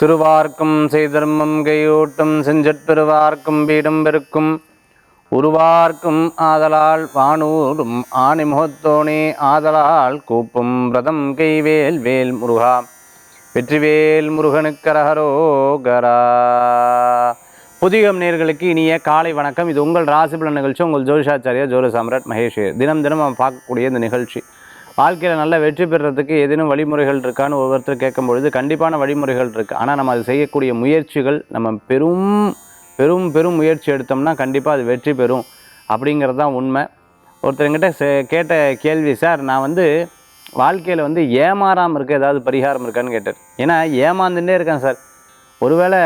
திருவார்க்கும் செய்தர்மம் கையூட்டும் செஞ்சற்பெருவார்க்கும் பீடம் பெருக்கும். உருவார்க்கும் ஆதலால் வானூரும் ஆணி முகத்தோனே ஆதலால் கூப்பும் பிரதம் கைவேல் வேல் முருகா. வெற்றிவேல் முருகனுக்கரகரோகரா புதிகம் நேர்களுக்கு இனிய காலை வணக்கம். இது உங்கள் ராசிபலன் நிகழ்ச்சி. உங்கள் ஜோதிஷாச்சாரியா ஜோதி சாம்ராட் மகேஷ். தினம் தினம் பார்க்கக்கூடிய இந்த நிகழ்ச்சி. வாழ்க்கையில் நல்ல வெற்றி பெறுறதுக்கு ஏதேனும் வழிமுறைகள் இருக்கான்னு ஒவ்வொருத்தர் கேட்கும் பொழுது கண்டிப்பான வழிமுறைகள் இருக்குது ஆனால் நம்ம அது செய்யக்கூடிய முயற்சிகள் நம்ம பெரும் பெரும் பெரும் முயற்சி எடுத்தோம்னா கண்டிப்பாக அது வெற்றி பெறும் அப்படிங்கிறது தான் உண்மை. ஒருத்தருங்கிட்ட சே- கேட்ட கேள்வி சார் நான் வந்து வாழ்க்கையில் வந்து ஏமாறாமல் இருக்க ஏதாவது பரிகாரம் இருக்கான்னு கேட்டார் ஏன்னா ஏமாந்துட்டே இருக்கேன் சார். ஒருவேளை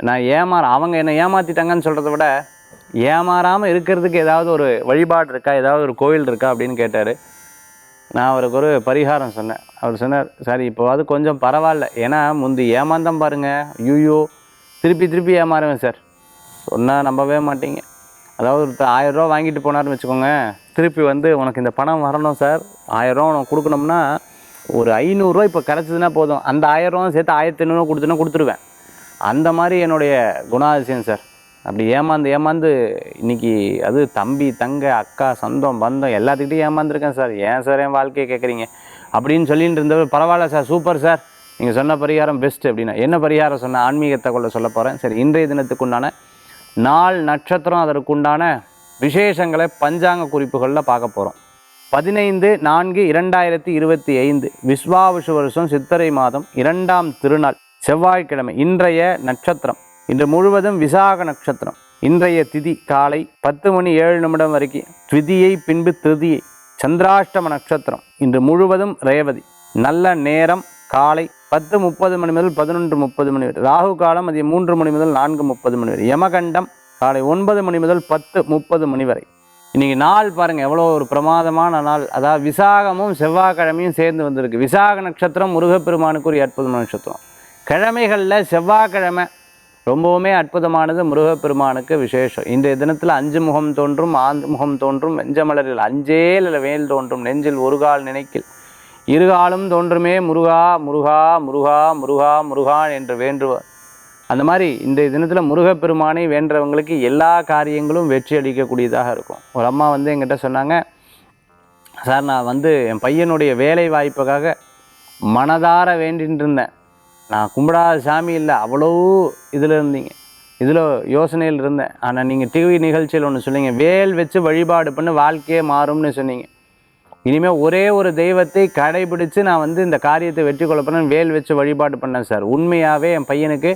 நான் ஏமாற அவங்க என்னை ஏமாற்றிட்டாங்கன்னு சொல்கிறத விட ஏமாறாமல் இருக்கிறதுக்கு ஏதாவது ஒரு வழிபாடு இருக்கா? ஏதாவது ஒரு கோயில் இருக்கா? அப்படின்னு கேட்டார். நான் அவருக்கு ஒரு பரிகாரம் சொன்னேன். அவர் சொன்னார் சார் இப்போவாது கொஞ்சம் பரவாயில்ல. ஏன்னா முந்தி ஏமாந்தம் பாருங்கள் ஐயோ திருப்பி திருப்பி ஏமாறுவேன் சார். சொன்னால் நம்பவே மாட்டீங்க. அதாவது ஒருத்தர் ஆயிரரூவா வாங்கிட்டு போனார்னு வச்சுக்கோங்க. திருப்பி வந்து உனக்கு இந்த பணம் வரணும் சார். ஆயிரரூவா உனக்கு கொடுக்கணும்னா ஒரு ஐநூறுரூவா இப்போ கிடச்சதுன்னா போதும். அந்த ஆயிரரூவா சேர்த்து ஆயிரத்தி ஐநூறுரூவா கொடுத்துனா கொடுத்துருவேன். அந்த மாதிரி என்னுடைய குணாதிசயம் சார். அப்படி ஏமாந்து ஏமாந்து இன்னைக்கு அது தம்பி தங்க அக்கா சொந்தம் பந்தம் எல்லாத்துக்கிட்டையும் ஏமாந்துருக்கேன் சார். ஏன் சார் என் வாழ்க்கையை கேட்குறீங்க அப்படின்னு சொல்லிட்டு இருந்தவர் பரவாயில்ல சார் சூப்பர் சார். நீங்கள் சொன்ன பரிகாரம் பெஸ்ட் அப்படின்னா என்ன பரிகாரம் சொன்ன ஆன்மீகத்தை கொள்ள சொல்ல போகிறேன் சரி இன்றைய தினத்துக்குண்டான நாள் நட்சத்திரம் அதற்குண்டான விசேஷங்களை பஞ்சாங்க குறிப்புகளில் பார்க்க போகிறோம் பதினைந்து நான்கு இரண்டாயிரத்தி இருபத்தி ஐந்து விஸ்வாவிஷு வருஷம் சித்திரை மாதம் இரண்டாம் திருநாள் செவ்வாய்க்கிழமை இன்றைய நட்சத்திரம். இன்று முழுவதும் விசாக நட்சத்திரம். இன்றைய திதி காலை பத்து மணி ஏழு நிமிடம் வரைக்கும் த்விதியை பின்பு திருதியை சந்திராஷ்டம நட்சத்திரம். இன்று முழுவதும் ரேவதி. நல்ல நேரம் காலை பத்து முப்பது மணி முதல் பதினொன்று முப்பது மணி வரை. ராகு காலம் மதியம் மூன்று மணி முதல் நான்கு முப்பது மணி வரை. யமகண்டம் காலை ஒன்பது மணி முதல் பத்து முப்பது மணி வரை. இன்றைக்கி நாள் பாருங்கள் எவ்வளோ ஒரு பிரமாதமான நாள். அதாவது விசாகமும் செவ்வாய்க்கிழமையும் சேர்ந்து வந்திருக்கு. விசாக நட்சத்திரம் முருகப்பெருமானுக்கு ஒரு அற்புதமான நட்சத்திரம். கிழமைகளில் செவ்வாய்க்கிழமை ரொம்பவுமே அற்புதமானது முருகப்பெருமானுக்கு விசேஷம். இன்றைய தினத்தில் அஞ்சு முகம் தோன்றும் ஆந்து முகம் தோன்றும் வெஞ்சமலரில் அஞ்சேல் அல்ல வேல் தோன்றும் நெஞ்சில் ஒரு கால் நினைக்கில். இருகாலும் தோன்றுமே முருகா முருகா முருகா முருகா முருகான் என்று வேண்டுவார். அந்த மாதிரி இந்த தினத்தில் முருகப்பெருமானை வேண்டவங்களுக்கு எல்லா காரியங்களும் வெற்றி அளிக்கக்கூடியதாக இருக்கும். ஒரு அம்மா வந்து என்கிட்ட சொன்னாங்க சார் நான் வந்து என் பையனுடைய வேலை வாய்ப்புக்காக மனதார வேண்டின்னு இருந்தேன் நான் கும்பிடாத சாமி இல்லை அவ்வளோ இதில் இருந்தீங்க. இதில் யோசனையில் இருந்தேன். ஆனால் நீங்கள் டிவி நிகழ்ச்சியில் ஒன்று சொன்னீங்க வேல் வச்சு வழிபாடு பண்ணி வாழ்க்கையே மாறும்னு சொன்னீங்க. இனிமேல் ஒரே ஒரு தெய்வத்தை கடைபிடித்து நான் வந்து இந்த காரியத்தை வெற்றி கொள்ள வேல் வச்சு வழிபாடு பண்ணேன் சார். உண்மையாகவே என் பையனுக்கு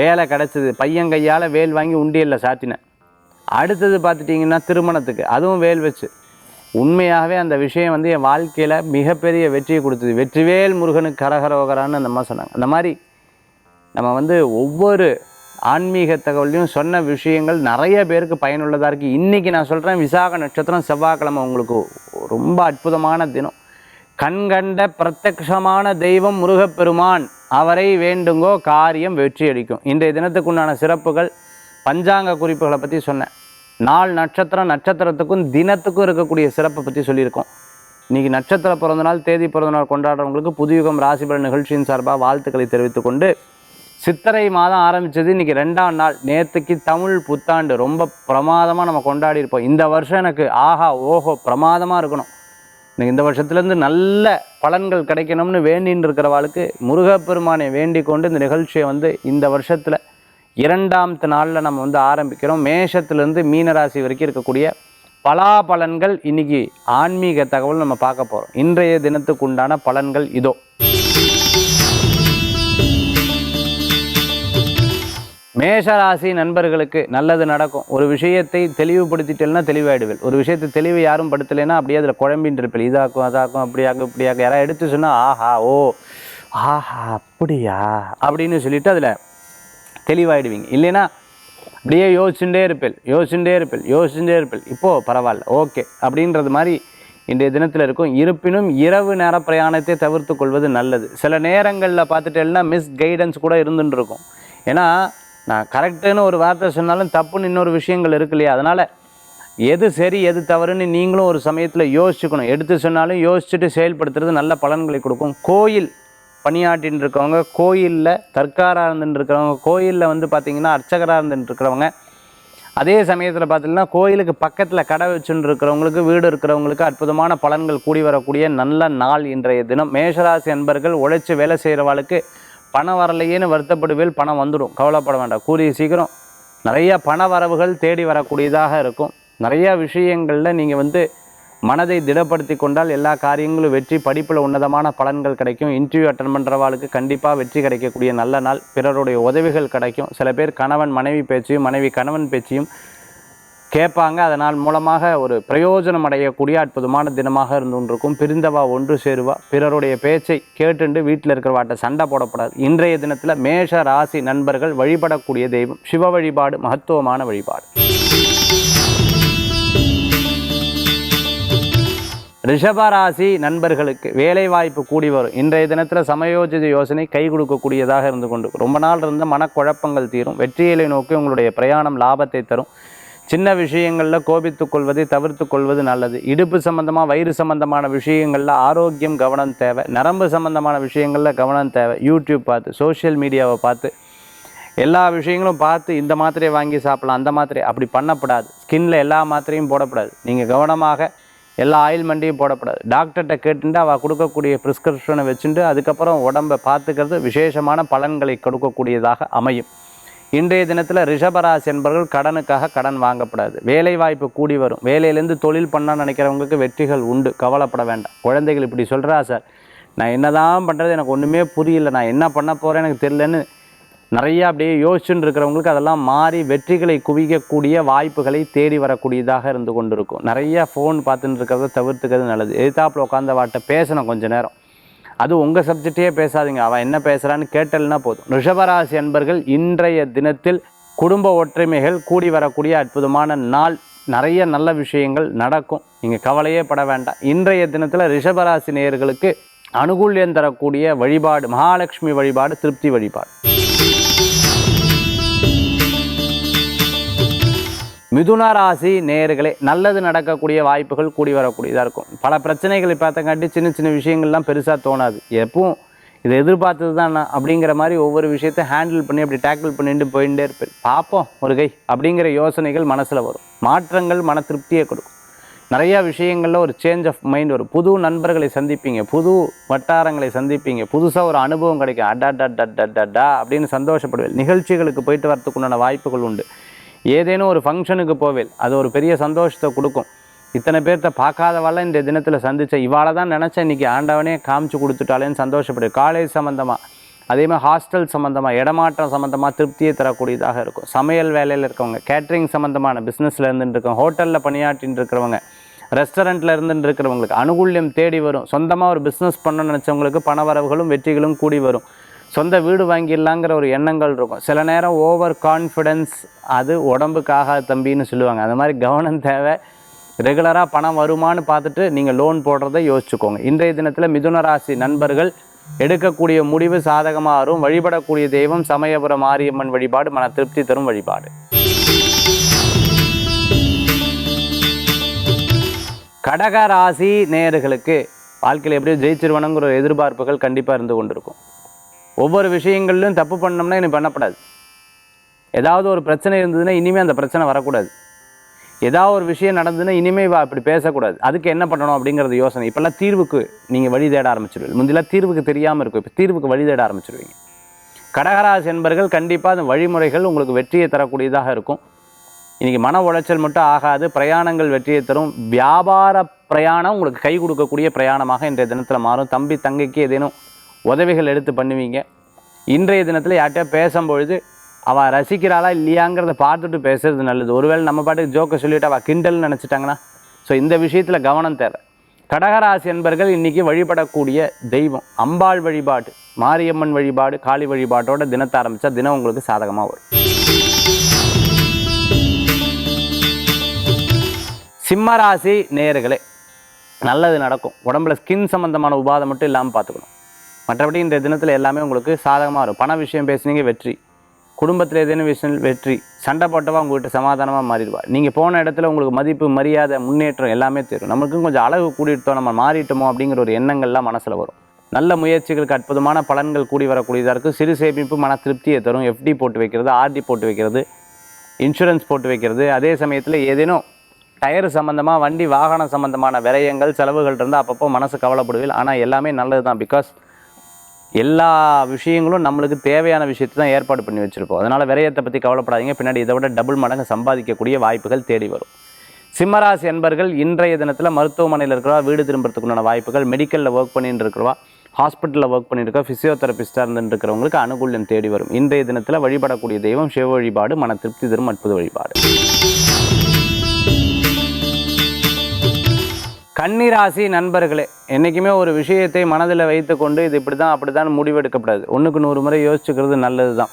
வேலை கிடச்சிது. பையன் கையால் வேல் வாங்கி உண்டியலில் சாத்தினேன். அடுத்தது பார்த்துட்டிங்கன்னா திருமணத்துக்கு அதுவும் வேல் வச்சு. உண்மையாகவே அந்த விஷயம் வந்து என் வாழ்க்கையில் மிகப்பெரிய வெற்றியை கொடுத்தது. வெற்றிவேல் முருகனுக்கு கரகரோகரான்னு அந்த அம்மா சொன்னாங்க. அந்த மாதிரி நம்ம வந்து ஒவ்வொரு ஆன்மீக தகவலையும் சொன்ன விஷயங்கள் நிறைய பேருக்கு பயனுள்ளதாக இருக்குது இன்றைக்கி நான் சொல்கிறேன் விசாக நட்சத்திரம் செவ்வாய்க்கிழமை உங்களுக்கு ரொம்ப அற்புதமான தினம். கண்கண்ட பிரத்யக்ஷமான தெய்வம் முருகப்பெருமான் அவரை வேண்டுங்கோ காரியம் வெற்றி அளிக்கும் இன்றைய தினத்துக்குண்டான சிறப்புகள் பஞ்சாங்க குறிப்புகளை பற்றி சொன்னேன். நாள் நட்சத்திரம் நட்சத்திரத்துக்கும் தினத்துக்கும் இருக்கக்கூடிய சிறப்பை பற்றி சொல்லியிருக்கோம். இன்றைக்கி நட்சத்திர பிறந்த நாள் தேதி பிறந்த நாள் கொண்டாடுறவங்களுக்கு புதுயுகம் ராசிபலன் நிகழ்ச்சியின் சார்பாக வாழ்த்துக்களை தெரிவித்துக்கொண்டு சித்திரை மாதம் ஆரம்பித்தது இன்றைக்கி ரெண்டாம் நாள். நேற்றுக்கு தமிழ் புத்தாண்டு. ரொம்ப பிரமாதமாக நம்ம கொண்டாடி இருப்போம் இந்த வருஷம் எனக்கு ஆஹா ஓஹோ பிரமாதமாக இருக்கணும். எனக்கு இந்த வருஷத்துலேருந்து நல்ல பலன்கள் கிடைக்கணும்னு வேண்டின்னு இருக்கிறவாளுக்கு முருகப்பெருமானை வேண்டிக் கொண்டு இந்த நிகழ்ச்சியை வந்து இந்த வருஷத்தில் இரண்டாமத்து நாளில் நம்ம வந்து ஆரம்பிக்கிறோம். மேஷத்துலேருந்து மீனராசி வரைக்கும் இருக்கக்கூடிய பலாபலன்கள் இன்னைக்கு ஆன்மீக தகவல் நம்ம பார்க்க போகிறோம் இன்றைய தினத்துக்கு உண்டான பலன்கள் இதோ. மேஷராசி நண்பர்களுக்கு நல்லது நடக்கும். ஒரு விஷயத்தை தெளிவுபடுத்திட்டேன்னா தெளிவாயிடுவேன். ஒரு விஷயத்தை தெளிவு யாரும் படுத்தலைன்னா அப்படியே அதில் குழம்பின்னு இருப்பேன். இதாக்கும் அதாக்கும் அப்படியாக்கும் இப்படியாக்கும் யாராவது எடுத்து சொன்னால் ஆஹா ஓ ஆஹா அப்படியா? அப்படின்னு சொல்லிட்டு அதில் தெளிவாயிடுவீங்க. இல்லைன்னா அப்படியே யோசிச்சுட்டே இருப்பேன் யோசிச்சுட்டே இருப்பேன் யோசிச்சுட்டே இருப்பேன் இப்போது பரவாயில்ல ஓகே அப்படின்றது மாதிரி இன்றைய தினத்தில் இருக்கும். இருப்பினும் இரவு நேர பிரயாணத்தை தவிர்த்து கொள்வது நல்லது. சில நேரங்களில் பார்த்துட்டேன்னா மிஸ் கைடன்ஸ் கூட இருந்துட்டு இருக்கும். ஏன்னா நான் கரெக்டுன்னு ஒரு வார்த்தை சொன்னாலும் தப்புன்னு இன்னொரு விஷயங்கள் இருக்கு இல்லையா? அதனால் எது சரி எது தவறுன்னு நீங்களும் ஒரு சமயத்தில் யோசிச்சுக்கணும். எடுத்து சொன்னாலும் யோசிச்சுட்டு செயல்படுத்துறது நல்ல பலன்களை கொடுக்கும். கோயில் பணியாற்றின்னு இருக்கவங்க கோயிலில் தற்காராக இருந்துட்டு இருக்கிறவங்க கோயிலில் வந்து பார்த்திங்கன்னா அர்ச்சகராக இருந்துட்டு இருக்கிறவங்க அதே சமயத்தில் பார்த்தீங்கன்னா கோயிலுக்கு பக்கத்தில் கடை வச்சுன்னு இருக்கிறவங்களுக்கு வீடு இருக்கிறவங்களுக்கு அற்புதமான பலன்கள் கூடி வரக்கூடிய நல்ல நாள் இன்றைய தினம். மேஷராசி அன்பர்கள் உழைச்சி வேலை செய்கிறவாளுக்கு பணம் வரலையேன்னு வருத்தப்படுவேல் பணம் வந்துடும் கவலைப்பட வேண்டாம். கூடிய சீக்கிரம் நிறைய பண வரவுகள் தேடி வரக்கூடியதாக இருக்கும். நிறையா விஷயங்களில் நீங்கள் வந்து மனதை திடப்படுத்தி கொண்டால் எல்லா காரியங்களும் வெற்றி படிப்பில் உன்னதமான பலன்கள் கிடைக்கும். இன்டர்வியூ அட்டன் பண்ணுறவாளுக்கு கண்டிப்பாக வெற்றி கிடைக்கக்கூடிய நல்ல நாள். பிறருடைய உதவிகள் கிடைக்கும். சில பேர் கணவன் மனைவி பேச்சையும் மனைவி கணவன் பேச்சையும் கேட்பாங்க. அதனால் மூலமாக ஒரு பிரயோஜனம் அடையக்கூடிய அற்புதமான தினமாக இருந்து கொண்டிருக்கும். பிரிந்தவா ஒன்று சேருவா. பிறருடைய பேச்சை கேட்டுண்டு வீட்டில் இருக்கிறவாட்ட சண்டை போடப்படாது. இன்றைய தினத்தில் மேஷ ராசி நண்பர்கள் வழிபடக்கூடிய தெய்வம். சிவ வழிபாடு மகத்துவமான வழிபாடு. ரிஷபராசி நண்பர்களுக்கு வேலை வாய்ப்பு கூடி வரும். இன்றைய தினத்தில் சமயோஜித யோசனை கை கொடுக்கக்கூடியதாக இருந்து கொண்டு ரொம்ப நாள் இருந்த மனக்குழப்பங்கள் தீரும். வெற்றியலை நோக்கி உங்களுடைய பிரயாணம் லாபத்தை தரும். சின்ன விஷயங்களில் கோபித்துக் கொள்வதை தவிர்த்து கொள்வது நல்லது. இடுப்பு சம்பந்தமாக வயிறு சம்பந்தமான விஷயங்களில் ஆரோக்கியம் கவனம் தேவை. நரம்பு சம்பந்தமான விஷயங்களில் கவனம் தேவை. யூடியூப் பார்த்து சோஷியல் மீடியாவை பார்த்து எல்லா விஷயங்களும் பார்த்து இந்த மாத்திரையை வாங்கி சாப்பிடலாம் அந்த மாத்திரை அப்படி பண்ணக்கூடாது ஸ்கின்ல எல்லா மாத்திரையும் போடக்கூடாது நீங்கள் கவனமாக எல்லா ஆயில்மெண்ட்டையும் போடப்படாது. டாக்டர்கிட்ட கேட்டுட்டு அவள் கொடுக்கக்கூடிய ப்ரிஸ்கிரிப்ஷனை வச்சுட்டு அதுக்கப்புறம் உடம்பை பார்த்துக்கிறது விசேஷமான பலன்களை கொடுக்கக்கூடியதாக அமையும். இன்றைய தினத்தில் ரிஷபராசி என்பவர்கள் கடனுக்காக கடன் வாங்கப்படாது. வேலை வாய்ப்பு கூடி வரும். வேலையிலேருந்து தொழில் பண்ணான்னு நினைக்கிறவங்களுக்கு வெற்றிகள் உண்டு. கவலைப்பட வேண்டாம். குழந்தைகள் இப்படி சொல்கிறா சார் நான் என்னதான் பண்ணுறது எனக்கு ஒன்றுமே புரியல. நான் என்ன பண்ண போகிறேன் எனக்கு தெரிலன்னு நிறையா அப்படியே யோசிச்சுன்னு இருக்கிறவங்களுக்கு அதெல்லாம் மாறி வெற்றிகளை குவிக்கக்கூடிய வாய்ப்புகளை தேடி வரக்கூடியதாக இருந்து கொண்டிருக்கும். நிறைய ஃபோன் பார்த்துட்டு இருக்கிறத தவிர்த்துக்கிறது நல்லது. எதிர்த்தாப்புல உட்காந்த வாட்ட பேசணும் கொஞ்ச நேரம். அது உங்கள் சப்ஜெக்டே பேசாதீங்க. அவன் என்ன பேசுகிறான்னு கேட்டல்னா போதும். ரிஷபராசி அன்பர்கள் இன்றைய தினத்தில் குடும்ப ஒற்றுமைகள் கூடி வரக்கூடிய அற்புதமான நாள். நிறைய நல்ல விஷயங்கள் நடக்கும். நீங்கள் கவலையே பட வேண்டாம். இன்றைய தினத்தில் ரிஷபராசி நேயர்களுக்கு அனுகூல்யம் தரக்கூடிய வழிபாடு மகாலட்சுமி வழிபாடு திருப்தி வழிபாடு. மிதுன ராசி நேயர்களே நல்லது நடக்கக்கூடிய வாய்ப்புகள் கூடி வரக்கூடியதாக இருக்கும். பல பிரச்சனைகளை பார்த்தங்காட்டி சின்ன சின்ன விஷயங்கள்லாம் பெருசாக தோணாது. எப்பவும் இதை எதிர்பார்த்தது தான் அப்படிங்கிற மாதிரி ஒவ்வொரு விஷயத்தை ஹேண்டில் பண்ணி அப்படி டேக்கிள் பண்ணிட்டு போயிட்டே இருப்பேன். பார்ப்போம் ஒரு கை அப்படிங்கிற யோசனைகள் மனசில் வரும். மாற்றங்கள் மன திருப்தியை கொடுக்கும். நிறையா விஷயங்களில் ஒரு சேஞ்ச் ஆஃப் மைண்ட் வரும். புது நண்பர்களை சந்திப்பீங்க புது வட்டாரங்களை சந்திப்பீங்க புதுசாக ஒரு அனுபவம் கிடைக்கும். அடா டா டா டா டா அப்படின்னு சந்தோஷப்படுவேன் நிகழ்ச்சிகளுக்கு போயிட்டு வரத்துக்குண்டான வாய்ப்புகள் உண்டு. ஏதேனும் ஒரு ஃபங்க்ஷனுக்கு போவேல். அது ஒரு பெரிய சந்தோஷத்தை கொடுக்கும். இத்தனை பேர்த்த பார்க்காதவாள் இந்த தினத்தில் சந்தித்தேன் இவாளை தான் நினச்சேன். இன்றைக்கி ஆண்டவனே காமிச்சு கொடுத்துட்டாலேன்னு சந்தோஷப்படு. காலேஜ் சம்மந்தமாக அதே மாதிரி ஹாஸ்டல் சம்மந்தமாக இடமாற்றம் சம்மந்தமாக திருப்தியை தரக்கூடியதாக இருக்கும். சமையல் வேலையில் இருக்கவங்க கேட்ரிங் சம்மந்தமான பிஸ்னஸில் இருந்துட்டு இருக்கவங்க ஹோட்டலில் பணியாற்றின்னு இருக்கிறவங்க ரெஸ்டாரண்ட்டில் இருந்துட்டு இருக்கிறவங்களுக்கு அனுகூல்யம் தேடி வரும். சொந்தமாக ஒரு பிஸ்னஸ் பண்ணணும்னு நினச்சவங்களுக்கு பண வரவுகளும் வெற்றிகளும் கூடி வரும். சொந்த வீடு வாங்கிடலாங்கிற ஒரு எண்ணங்கள் இருக்கும். சில நேரம் ஓவர் கான்ஃபிடென்ஸ் அது உடம்புக்காக தம்பின்னு சொல்லுவாங்க. அந்த மாதிரி கவனம் தேவை. ரெகுலராக பணம் வருமான்னு பார்த்துட்டு நீங்கள் லோன் போடுறதை யோசிச்சுக்கோங்க. இன்றைய தினத்தில் மிதுன ராசி நண்பர்கள் எடுக்கக்கூடிய முடிவு சாதகமாக வரும் வழிபடக்கூடிய தெய்வம் சமயபுரம் மாரியம்மன் வழிபாடு மன திருப்தி தரும் வழிபாடு. கடக ராசி நேயர்களுக்கு வாழ்க்கையில் எப்படியோ ஜெயிச்சிருவனுங்கிற ஒரு எதிர்பார்ப்புகள் கண்டிப்பாக இருந்து கொண்டிருக்கும். ஒவ்வொரு விஷயங்கள்லையும் தப்பு பண்ணோம்னா இனி பண்ணக்கூடாது ஏதாவது ஒரு பிரச்சனை இருந்ததுன்னா இனிமேல் அந்த பிரச்சனை வரக்கூடாது. ஏதாவது ஒரு விஷயம் நடந்ததுன்னா இனிமேல் வா அப்படி பேசக்கூடாது. அதுக்கு என்ன பண்ணணும் அப்படிங்கிறது யோசனை. இப்போல்லாம் தீர்வுக்கு நீங்கள் வழி தேட ஆரம்பிச்சிடுவீங்க முந்திலாம் தீர்வுக்கு தெரியாமல் இருக்கும். இப்போ தீர்வுக்கு வழி தேட ஆரம்பிச்சிடுவீங்க கடகராசி என்பர்கள் கண்டிப்பாக அந்த வழிமுறைகள் உங்களுக்கு வெற்றியை தரக்கூடியதாக இருக்கும். இன்றைக்கி மன உளைச்சல் மட்டும் ஆகாது. பிரயாணங்கள் வெற்றியை தரும். வியாபார பிரயாணம் உங்களுக்கு கை கொடுக்கக்கூடிய பிரயாணமாக இன்றைய தினத்தில் மாறும். தம்பி தங்கைக்கு ஏதேனும் உதவிகள் எடுத்து பண்ணுவீங்க. இன்றைய தினத்தில் யார்கிட்டயா பேசும்பொழுது அவள் ரசிக்கிறாளா இல்லையாங்கிறத பார்த்துட்டு பேசுறது நல்லது. ஒருவேளை நம்ம பாட்டுக்கு ஜோக்கை சொல்லிவிட்டு அவள் கிண்டல்னு நினச்சிட்டாங்கன்னா ஸோ இந்த விஷயத்தில் கவனம் தேவை. கடகராசி என்பர்கள் இன்றைக்கி வழிபடக்கூடிய தெய்வம். அம்பாள் வழிபாடு மாரியம்மன் வழிபாடு காளி வழிபாட்டோட தினத்தை ஆரம்பித்தா தினம் உங்களுக்கு சாதகமாக வரும். சிம்மராசி நேயர்களே நல்லது நடக்கும். உடம்புல ஸ்கின் சம்மந்தமான உபாதை மட்டும் இல்லாமல் பார்த்துக்கணும். மற்றபடி இந்த தினத்தில் எல்லாமே உங்களுக்கு சாதகமாக வரும். பண விஷயம் பேசுனீங்க வெற்றி. குடும்பத்தில் ஏதேனும் விஷயம் வெற்றி. சண்டை போட்டவா உங்கள்கிட்ட சமாதானமாக மாறிடுவா. நீங்கள் போன இடத்துல உங்களுக்கு மதிப்பு மரியாதை முன்னேற்றம் எல்லாமே தெரியும் நமக்கும் கொஞ்சம் அழகு கூடிட்டோம் நம்ம மாறிட்டோமோ அப்படிங்கிற ஒரு எண்ணங்கள்லாம் மனசில் வரும். நல்ல முயற்சிகளுக்கு அற்புதமான பலன்கள் கூடி வரக்கூடியதாக இருக்கும் சிறு சேமிப்பு மன திருப்தியை தரும். எஃப்டி போட்டு வைக்கிறது ஆர்டி போட்டு வைக்கிறது இன்சூரன்ஸ் போட்டு வைக்கிறது. அதே சமயத்தில் ஏதேனும் டயர் சம்மந்தமாக வண்டி வாகனம் சம்மந்தமான விரயங்கள் செலவுகள் இருந்தால் அப்பப்போ மனசு கவலைப்படுவீர்கள் ஆனால் எல்லாமே நல்லது தான் பிகாஸ் எல்லா விஷயங்களும் நம்மளுக்கு தேவையான விஷயத்தை தான் ஏற்பாடு பண்ணி வச்சுருப்போம். அதனால் விரயத்தை பற்றி கவலைப்படாதீங்க. பின்னாடி இதை விட டபுள் மடங்கு சம்பாதிக்கக்கூடிய வாய்ப்புகள் தேடி வரும். சிம்மராசி என்பர்கள் இன்றைய தினத்தில் மருத்துவமனையில் இருக்கிறவா வீடு திரும்புறதுக்குண்டான வாய்ப்புகள் மெடிக்கலில் ஒர்க் பண்ணிட்டு இருக்கிறவா ஹாஸ்பிட்டலில் ஒர்க் பண்ணியிருக்கா ஃபிசியோதெரபிஸ்டாக இருந்துட்டு இருக்கிறவங்களுக்கு அனுகூல்யம் தேடி வரும். இன்றைய தினத்தில் வழிபடக்கூடிய தெய்வம் சிவ வழிபாடு மன திருப்தி தரும் அற்புத வழிபாடு. கன்னிராசி நண்பர்களே என்றைக்குமே ஒரு விஷயத்தை மனதில் வைத்துக்கொண்டு இது இப்படி தான் அப்படி தான் முடிவெடுக்கப்படாது. ஒன்றுக்கு நூறு முறை யோசிச்சுக்கிறது நல்லது தான்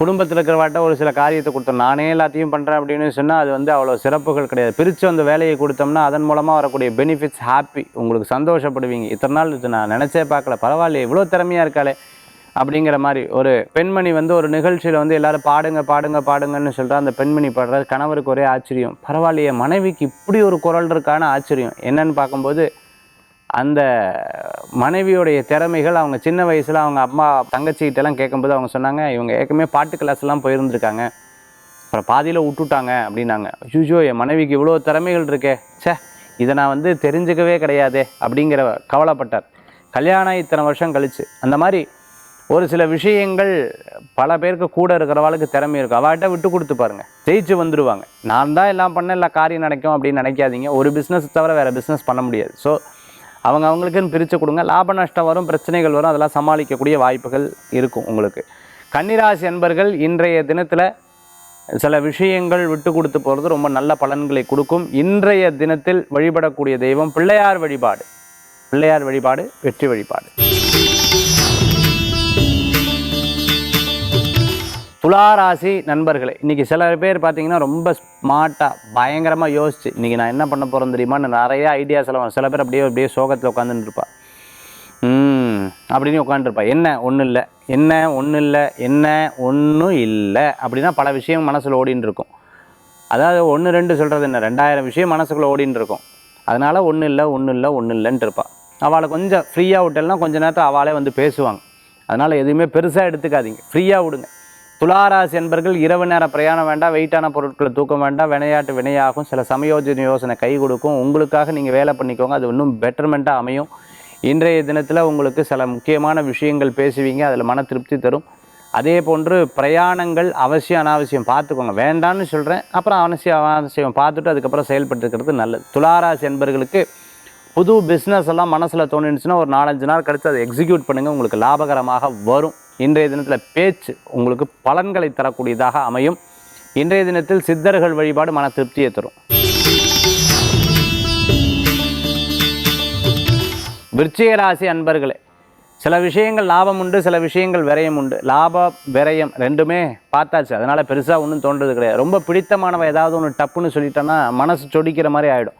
குடும்பத்தில் இருக்கிறவாட்ட ஒரு சில காரியத்தை கொடுத்தோம். நானே எல்லாத்தையும் பண்ணுறேன் அப்படின்னு சொன்னால் அது வந்து அவ்வளோ சிறப்புகள் கிடையாது. பிரித்து அந்த வேலையை கொடுத்தோம்னா அதன் மூலமாக வரக்கூடிய பெனிஃபிட்ஸ் ஹாப்பி உங்களுக்கு சந்தோஷப்படுவீங்க. இத்தனை நாள் இது நான் நினச்சே பார்க்கல. பரவாயில்ல இவ்வளோ திறமையாக இருக்காளே. அப்படிங்கிற மாதிரி ஒரு பெண்மணி வந்து ஒரு நிகழ்ச்சியில் வந்து எல்லாரும் பாடுங்க பாடுங்க பாடுங்கன்னு சொல்கிறா அந்த பெண்மணி பாடுறது கணவருக்கு ஒரே ஆச்சரியம். பரவாயில்லையே மனைவிக்கு இப்படி ஒரு குரல் இருக்கான ஆச்சரியம். என்னன்னு பார்க்கும்போது அந்த மனைவியோடைய திறமைகள் அவங்க சின்ன வயசில் அவங்க அம்மா தங்கச்சிகிட்டெல்லாம் கேட்கும்போது அவங்க சொன்னாங்க இவங்க ஏற்கனவே பாட்டு கிளாஸ்லாம் போயிருந்திருக்காங்க. அப்புறம் பாதியில் விட்டுட்டாங்க அப்படின்னாங்க. ஐயோ என் மனைவிக்கு இவ்வளோ திறமைகள் இருக்கே. ச்சே இதை நான் வந்து தெரிஞ்சுக்கவே கிடையாதே அப்படிங்கிற கவலைப்பட்டார். கல்யாணம் இத்தனை வருஷம் கழிச்சு. அந்த மாதிரி ஒரு சில விஷயங்கள் பல பேருக்கு கூட இருக்கிறவளுக்கு திறமை இருக்கும் அவள்கிட்ட விட்டு கொடுத்து பாருங்க. ஜெயிச்சு வந்துடுவாங்க நான் தான் எல்லாம் பண்ண எல்லா காரியம் நடக்கும் அப்படின்னு நினைக்காதீங்க. ஒரு பிஸ்னஸ் தவிர வேறு பிஸ்னஸ் பண்ண முடியாது. ஸோ அவங்க அவங்களுக்குன்னு பிரித்து கொடுங்க. லாப நஷ்டம் வரும் பிரச்சனைகள் வரும் அதெல்லாம் சமாளிக்கக்கூடிய வாய்ப்புகள் இருக்கும் உங்களுக்கு. கன்னிராசி என்பர்கள் இன்றைய தினத்தில் சில விஷயங்கள் விட்டு கொடுத்து போகிறது ரொம்ப நல்ல பலன்களை கொடுக்கும். இன்றைய தினத்தில் வழிபடக்கூடிய தெய்வம் பிள்ளையார் வழிபாடு. பிள்ளையார் வழிபாடு வெற்றி வழிபாடு. துளாராசி நண்பர்களே இன்றைக்கி சில பேர் பார்த்தீங்கன்னா ரொம்ப ஸ்மார்ட்டாக பயங்கரமாக யோசிச்சு இன்றைக்கி நான் என்ன பண்ண போகிறேன் தெரியுமான்னு நிறைய ஐடியாஸ் எல்லாம் சில பேர் அப்படியே அப்படியே சோகத்தில் உட்காந்துட்டு இருப்பா. அப்படின்னு உட்காந்துருப்பா என்ன? ஒன்றும் இல்லை. என்ன? ஒன்றும் இல்லை. என்ன? ஒன்றும் இல்லை. அப்படின்னா பல விஷயம் மனசில் ஓடின்னு இருக்கும். அதாவது ஒன்று ரெண்டு சொல்கிறது என்ன? ரெண்டாயிரம் விஷயம் மனசுக்குள்ளே ஓடின்னு இருக்கும். அதனால் ஒன்றும் இல்லை ஒன்றும் இல்லை ஒன்றும் இல்லைன்ட்டு இருப்பாள் அவளை கொஞ்சம் ஃப்ரீயாக விட்டேன்னா கொஞ்சம் நேரத்தில் அவளே வந்து பேசுவாங்க. அதனால் எதுவுமே பெருசாக எடுத்துக்காதீங்க. ஃப்ரீயாக விடுங்க. துளாராசி என்பர்கள் இரவு நேர பிரயாணம் வேண்டாம் வெயிட்டான பொருட்களை தூக்கம் வேண்டாம் விளையாட்டு வினையாகும். சில சமயோஜன யோசனை கை கொடுக்கும். உங்களுக்காக நீங்கள் வேலை பண்ணிக்கோங்க. அது இன்னும் பெட்டர்மெண்ட்டாக அமையும். இன்றைய தினத்தில் உங்களுக்கு சில முக்கியமான விஷயங்கள் பேசுவீங்க. அதில் மன திருப்தி தரும். அதே போன்று பிரயாணங்கள் அவசியம் அனாவசியம் பார்த்துக்கோங்க. வேண்டான்னு சொல்கிறேன் அப்புறம் அவசியம் அவசியம் பார்த்துட்டு அதுக்கப்புறம் செயல்பட்டுருக்கிறது நல்லது. துளாராசி என்பர்களுக்கு புது பிஸ்னஸ் எல்லாம் மனசில் தோணுச்சுன்னா ஒரு நாலஞ்சு நாள் கழித்து அதை எக்ஸிக்யூட் பண்ணுங்கள் உங்களுக்கு லாபகரமாக வரும். இன்றைய தினத்தில் பேச்சு உங்களுக்கு பலன்களை தரக்கூடியதாக அமையும். இன்றைய தினத்தில் சித்தர்கள் வழிபாடு மன திருப்தியை தரும். விருச்சிக ராசி அன்பர்களே சில விஷயங்கள் லாபம் உண்டு சில விஷயங்கள் விரயம் உண்டு. லாபம் விரயம் ரெண்டுமே பார்த்தாச்சு. அதனால் பெருசாக ஒன்றும் தோன்றது கிடையாது. ரொம்ப பிடித்தமானவ ஏதாவது ஒன்று டப்புன்னு சொல்லிட்டோன்னா மனசு சொடிக்கிற மாதிரி ஆகிடும்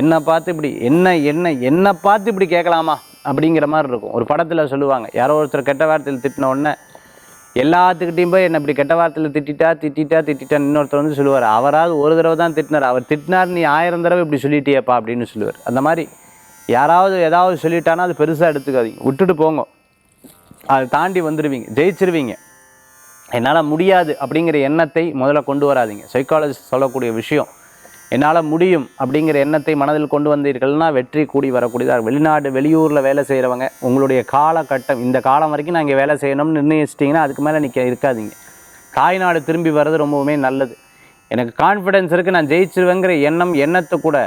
என்னை பார்த்து இப்படி என்ன என்ன என்னை பார்த்து இப்படி கேட்கலாமா? அப்படிங்கிற மாதிரி இருக்கும். ஒரு படத்தில் சொல்லுவாங்க யாரோ ஒருத்தர் கெட்ட வார்த்தையில் திட்டின உடனே எல்லாத்துக்கிட்டையும் போய் என்னை இப்படி கெட்ட வார்த்தையில் திட்டிட்டா திட்டிட்டா திட்டிட்டான்னு இன்னொருத்தர் வந்து சொல்லுவார். அவராவது ஒரு தடவை தான் திட்டினார். அவர் திட்டினார் நீ ஆயிரம் தடவை இப்படி சொல்லிட்டியேப்பா அப்படின்னு சொல்லுவார். அந்த மாதிரி யாராவது ஏதாவது சொல்லிட்டானா அது பெருசாக எடுத்துக்காதீங்க. விட்டுட்டு போங்க. அதை தாண்டி வந்துடுவீங்க ஜெயிச்சிருவீங்க. என்னால் முடியாது அப்படிங்கிற எண்ணத்தை முதல்ல கொண்டு வராதீங்க. சைக்காலஜிஸ்ட் சொல்லக்கூடிய விஷயம் என்னால் முடியும் அப்படிங்கிற எண்ணத்தை மனதில் கொண்டு வந்தீர்கள்னா வெற்றி கூடி வரக்கூடியதாக வெளிநாடு வெளியூரில் வேலை செய்கிறவங்க உங்களுடைய காலகட்டம் இந்த காலம் வரைக்கும் நான் இங்கே வேலை செய்யணும்னு நிர்ணயிச்சிட்டிங்கன்னா அதுக்கு மேலே நிற்க இருக்காதீங்க. தாய்நாடு திரும்பி வர்றது ரொம்பவுமே நல்லது. எனக்கு கான்ஃபிடென்ஸ் இருக்குது நான் ஜெயிச்சிருவேங்கிற எண்ணம் எண்ணத்தை கூட.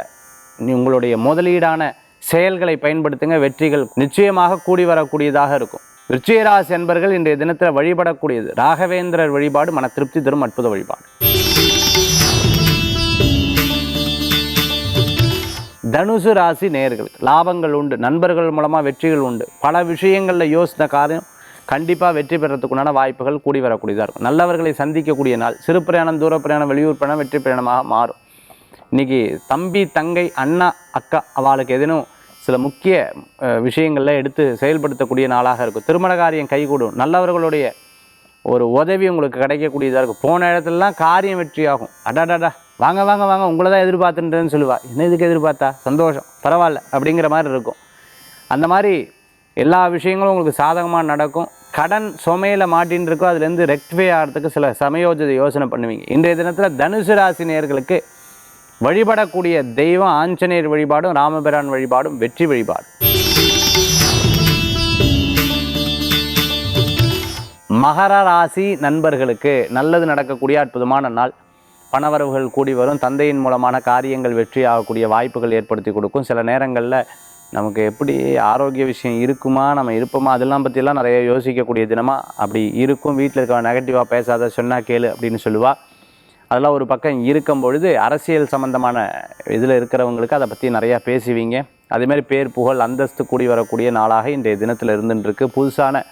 நீ உங்களுடைய முதலீடான செயல்களை பயன்படுத்துங்க வெற்றிகள் நிச்சயமாக கூடி வரக்கூடியதாக இருக்கும். விருச்சிகராசி என்பர்கள் இன்றைய தினத்தில் வழிபடக்கூடியது ராகவேந்திரர் வழிபாடு மன திருப்தி தரும் அற்புத வழிபாடு. தனுசு ராசி நேயர்களுக்கு லாபங்கள் உண்டு நண்பர்கள் மூலமாக வெற்றிகள் உண்டு. பல விஷயங்களில் யோசித்த காரியம் கண்டிப்பாக வெற்றி பெறத்துக்குண்டான வாய்ப்புகள் கூடி வரக்கூடியதாக இருக்கும். நல்லவர்களை சந்திக்கக்கூடிய நாள் சிறு பிரயாணம் தூர பிரயாணம் வெளியூர் பிரயாணம் வெற்றி பிரயாணமாக மாறும். இன்றைக்கி தம்பி தங்கை அண்ணா அக்கா அவளுக்கு எதேனும் சில முக்கிய விஷயங்களில் எடுத்து செயல்படுத்தக்கூடிய நாளாக இருக்கும். திருமண காரியம் கைகூடும். நல்லவர்களுடைய ஒரு உதவி உங்களுக்கு கிடைக்கக்கூடியதாக இருக்கும். போன இடத்துலலாம் காரியம் வெற்றியாகும். அடாடாடா. வாங்க வாங்க வாங்க உங்களை தான் எதிர்பார்த்துன்றேன்னு சொல்லுவாள் என்ன இதுக்கு எதிர்பார்த்தா? சந்தோஷம். பரவாயில்ல அப்படிங்கிற மாதிரி இருக்கும். அந்த மாதிரி எல்லா விஷயங்களும் உங்களுக்கு சாதகமாக நடக்கும். கடன் சுமையில் மாட்டின்னு இருக்கோ அதுலேருந்து ரெக்டிஃபை ஆகிறதுக்கு சில சமயோஜித யோசனை பண்ணுவீங்க. இன்றைய தினத்தில் தனுசு ராசி நேர்களுக்கு வழிபடக்கூடிய தெய்வம் ஆஞ்சநேயர் வழிபாடும் ராமபிரான் வழிபாடும் வெற்றி வழிபாடு மகர ராசி நண்பர்களுக்கு நல்லது நடக்கக்கூடிய அற்புதமான நாள். பணவரவுகள் கூடி வரும். தந்தையின் மூலமான காரியங்கள் வெற்றி ஆகக்கூடிய வாய்ப்புகள் ஏற்படுத்தி கொடுக்கும். சில நேரங்களில் நமக்கு எப்படி ஆரோக்கிய விஷயம் இருக்குமா நம்ம இருப்போமா அதெல்லாம் பற்றிலாம் நிறைய யோசிக்கக்கூடிய தினமாக அப்படி இருக்கும். வீட்டில் இருக்க நெகட்டிவாக பேசாத சொன்னால் கேளு அப்படின்னு சொல்லுவா. அதெல்லாம் ஒரு பக்கம் இருக்கும் பொழுது அரசியல் சம்மந்தமான இதில் இருக்கிறவங்களுக்கு அதை பற்றி நிறையா பேசுவீங்க. அதேமாதிரி பேர் புகழ் அந்தஸ்து கூடி வரக்கூடிய நாளாக இன்றைய தினத்தில் இருந்துட்டுருக்கு புதுசான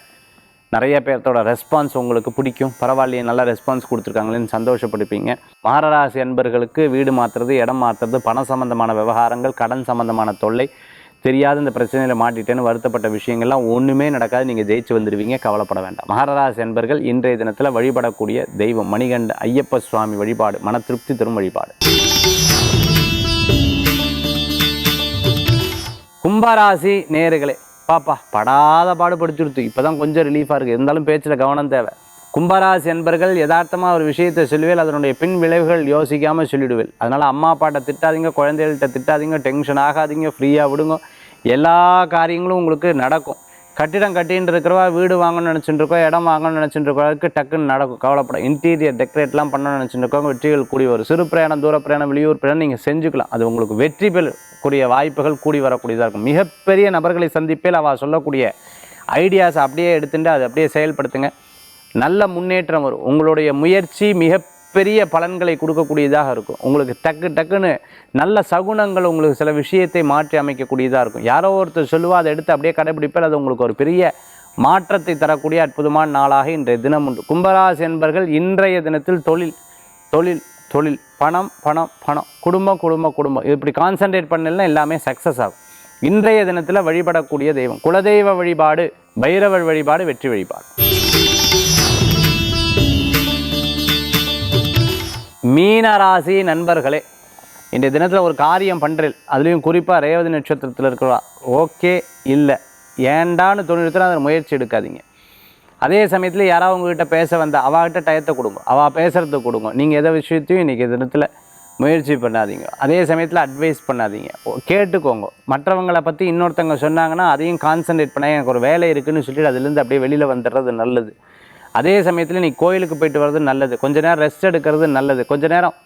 நிறைய பேர்த்தோட ரெஸ்பான்ஸ் உங்களுக்கு பிடிக்கும். பரவாயில்லையே நல்லா ரெஸ்பான்ஸ் கொடுத்துருக்காங்களேன்னு சந்தோஷப்படுப்பீங்க மகராசி அன்பர்களுக்கு வீடு மாற்றுறது இடம் மாற்றுறது பணம் சம்பந்தமான விவகாரங்கள் கடன் சம்பந்தமான தொல்லை தெரியாத இந்த பிரச்சனையில் மாட்டிட்டேன்னு வருத்தப்பட்ட விஷயங்கள்லாம் ஒன்றுமே நடக்காது. நீங்கள் ஜெயிச்சு வந்துடுவீங்க கவலைப்பட வேண்டாம். மகராசி அன்பர்கள் இன்றைய தினத்தில் வழிபடக்கூடிய தெய்வம் மணிகண்ட ஐயப்ப சுவாமி வழிபாடு மன திருப்தி தரும் வழிபாடு. கும்பராசி நேர்களே பாப்பா படாத பாடு படிச்சுடுத்து இப்போ தான் கொஞ்சம் ரிலீஃபாக இருக்குது இருந்தாலும் பேச்சில் கவனம் தேவை. கும்பராசி என்பர்கள் யதார்த்தமாக ஒரு விஷயத்தை சொல்லுவேல் அதனுடைய பின் விளைவுகள் யோசிக்காமல் சொல்லிடுவேன் அதனால் அம்மா அப்பாட்ட திட்டாதீங்க குழந்தைகள்கிட்ட திட்டாதீங்க டென்ஷன் ஆகாதீங்க ஃப்ரீயாக விடுங்க. எல்லா காரியங்களும் உங்களுக்கு நடக்கும். கட்டிடம் கட்டின்னு இருக்கிறவா வீடு வாங்கணும்னு நினச்சிட்டு இருக்கோம் இடம் வாங்கணும்னு நினச்சிட்டு இருக்கோம் டக்குன்னு நடக்கும் கவலைப்படும் இன்டீரியர் டெக்கரேட்லாம் பண்ணணும்னு நினச்சிட்டு இருக்கோம் வெற்றிகள் கூடி வரும். சிறு பிரயாணம் தூர பிரயாணம் வெளியூர் பிரயாணம் நீங்கள் செஞ்சுக்கலாம். அது உங்களுக்கு வெற்றி பெறக்கூடிய வாய்ப்புகள் கூடி வரக்கூடியதாக இருக்கும். மிகப்பெரிய நபர்களை சந்திப்பில் அவள் சொல்லக்கூடிய ஐடியாஸ் அப்படியே எடுத்துட்டு அதை அப்படியே செயல்படுத்துங்க. நல்ல முன்னேற்றம் வரும். உங்களுடைய முயற்சி மிக மிகப்பெரிய பலன்களை கொடுக்கக்கூடியதாக இருக்கும். உங்களுக்கு டக்கு டக்குன்னு நல்ல சகுனங்கள் உங்களுக்கு சில விஷயத்தை மாற்றி அமைக்கக்கூடியதாக இருக்கும். யாரோ ஒருத்தர் சொல்லுவா அதை எடுத்து அப்படியே கடைபிடிப்பால் அது உங்களுக்கு ஒரு பெரிய மாற்றத்தை தரக்கூடிய அற்புதமான நாளாக இன்றைய தினம் உண்டு. கும்பராசி என்பர்கள் இன்றைய தினத்தில் தொழில் தொழில் தொழில் பணம் பணம் பணம் குடும்பம் குடும்பம் குடும்பம். இப்படி கான்சென்ட்ரேட் பண்ணலாம் எல்லாமே சக்ஸஸ் ஆகும். இன்றைய தினத்தில் வழிபடக்கூடிய தெய்வம். குலதெய்வ வழிபாடு பைரவர் வழிபாடு வெற்றி வழிபாடு. மீனராசி நண்பர்களே இன்றைய தினத்தில் ஒரு காரியம் பண்ணுறேன் அதுலேயும் குறிப்பாக ரேவதி நட்சத்திரத்தில் இருக்கிறா ஓகே இல்லை. ஏண்டான்னு தொழில்நுட்பத்தில் அதை முயற்சி எடுக்காதீங்க. அதே சமயத்தில் யாராவது உங்ககிட்ட பேச வந்தால் அவகிட்ட டயத்தை கொடுங்க. அவள் பேசுகிறத கொடுங்க. நீங்கள் எதை விஷயத்தையும் இன்றைக்கி தினத்தில் முயற்சி பண்ணாதீங்க. அதே சமயத்தில் அட்வைஸ் பண்ணாதீங்க. கேட்டுக்கோங்க. மற்றவங்களை பற்றி இன்னொருத்தவங்க சொன்னாங்கன்னா அதையும் கான்சன்ட்ரேட் பண்ண எனக்கு ஒரு வேலை இருக்குதுன்னு சொல்லிட்டு அதுலேருந்து அப்படியே வெளியில் வந்துடுறது நல்லது. அதே சமயத்தில் நீ கோயிலுக்கு போயிட்டு வர்றது நல்லது. கொஞ்ச நேரம் ரெஸ்ட் எடுக்கிறது நல்லது. கொஞ்ச நேரம்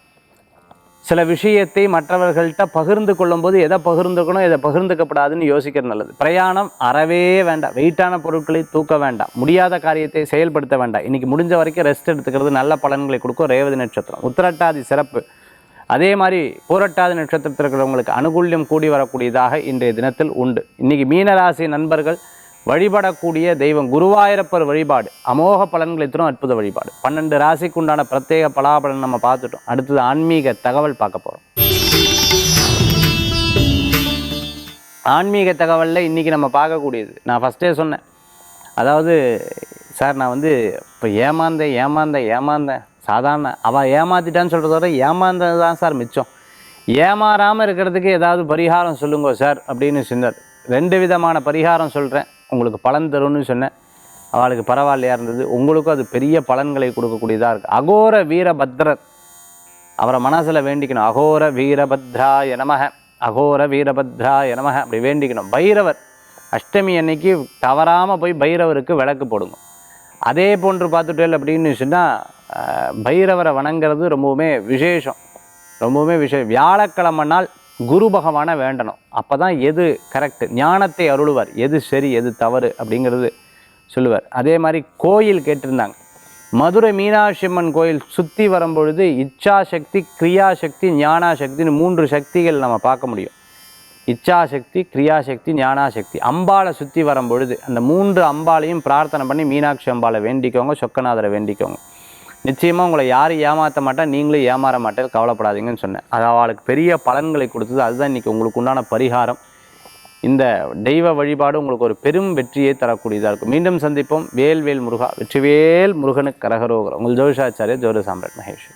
சில விஷயத்தை மற்றவர்கள்ட்ட பகிர்ந்து கொள்ளும்போது எதை பகிர்ந்துக்கணும் எதை பகிர்ந்துக்கப்படாதுன்னு யோசிக்கிறது நல்லது. பிரயாணம் அறவே வேண்டாம். வெயிட்டான பொருட்களை தூக்க வேண்டாம். முடியாத காரியத்தை செயல்படுத்த வேண்டாம். இன்றைக்கி முடிஞ்ச வரைக்கும் ரெஸ்ட் எடுத்துக்கிறது நல்ல பலன்களை கொடுக்கும் ரேவதி நட்சத்திரம். உத்திரட்டாதி சிறப்பு. அதே மாதிரி பூரட்டாதி நட்சத்திரத்தில் இருக்கிறவங்களுக்கு அனுகூல்யம் கூடி வரக்கூடியதாக இன்றைய தினத்தில் உண்டு. இன்னைக்கு மீனராசி நண்பர்கள் வழிபடக்கூடிய தெய்வம் குருவாயிரப்பர் வழிபாடு. அமோக பலன்களை தரும் அற்புத வழிபாடு. பன்னெண்டு ராசிக்கு உண்டான பிரத்யேக பலாபலன் நம்ம பார்த்துட்டோம். அடுத்தது ஆன்மீக தகவல் பார்க்க போகிறோம் ஆன்மீக தகவலில் இன்றைக்கி நம்ம பார்க்கக்கூடியது. நான் ஃபஸ்ட்டே சொன்னேன். அதாவது சார் நான் வந்து இப்போ ஏமாந்தேன் ஏமாந்தேன் ஏமாந்தேன். சாதாரண அவள் ஏமாத்திட்டான்னு சொல்கிறத விட ஏமாந்தது தான் சார் மிச்சம். ஏமாறாமல் இருக்கிறதுக்கு ஏதாவது பரிகாரம் சொல்லுங்க சார் அப்படின்னு சொன்னார் ரெண்டு விதமான பரிகாரம் சொல்கிறேன் உங்களுக்கு பலன் தரும்னு சொன்னேன். அவளுக்கு பரவாயில்லையா இருந்தது. உங்களுக்கும் அது பெரிய பலன்களை கொடுக்கக்கூடியதாக இருக்குது அகோர வீரபத்ரர். அவரை மனசில் வேண்டிக்கணும். அகோர வீரபத்ரா எனமக அகோர வீரபத்ரா எனமக அப்படி வேண்டிக்கணும். பைரவர் அஷ்டமி அன்னைக்கு தவறாமல் போய் பைரவருக்கு விளக்கு போடுங்க. அதே போன்று பார்த்துட்டேல் அப்படின்னு சொன்னால் பைரவரை வணங்குறது ரொம்பவுமே விசேஷம். ரொம்பவுமே விசேஷம். வியாழக்கிழமை நாள் குரு பகவானை வேண்டணும். அப்போ தான் எது கரெக்டு ஞானத்தை அருளுவார். எது சரி எது தவறு அப்படிங்கிறது சொல்லுவார். அதே மாதிரி கோயில் கேட்டிருந்தாங்க. மதுரை மீனாட்சி அம்மன் கோயில் சுற்றி வரும்பொழுது இச்சாசக்தி கிரியாசக்தி ஞானாசக்தின்னு மூன்று சக்திகள் நம்ம பார்க்க முடியும். இச்சாசக்தி கிரியாசக்தி ஞானாசக்தி. அம்பாளை சுற்றி வரும்பொழுது அந்த மூன்று அம்பாளையும் பிரார்த்தனை பண்ணி மீனாட்சி அம்பாளை வேண்டிக்கோங்க சொக்கநாதரை வேண்டிக்கோங்க. நிச்சயமாக உங்களை யாரும் ஏமாற்ற மாட்டா நீங்களும் ஏமாற மாட்டேன் கவலைப்படாதீங்கன்னு சொன்னேன். அது அவளுக்கு பெரிய பலன்களை கொடுத்தது. அதுதான் இன்றைக்கி உங்களுக்கு உண்டான பரிகாரம். இந்த தெய்வ வழிபாடு உங்களுக்கு ஒரு பெரும் வெற்றியை தரக்கூடியதாக இருக்கும். மீண்டும் சந்திப்போம். வேல்வேல் முருகா வெற்றிவேல் முருகனுக்கு கரகரோகரம். உங்கள் ஜோதிஷாச்சாரிய ஜோதி சாம்ராட் மகேஷ்.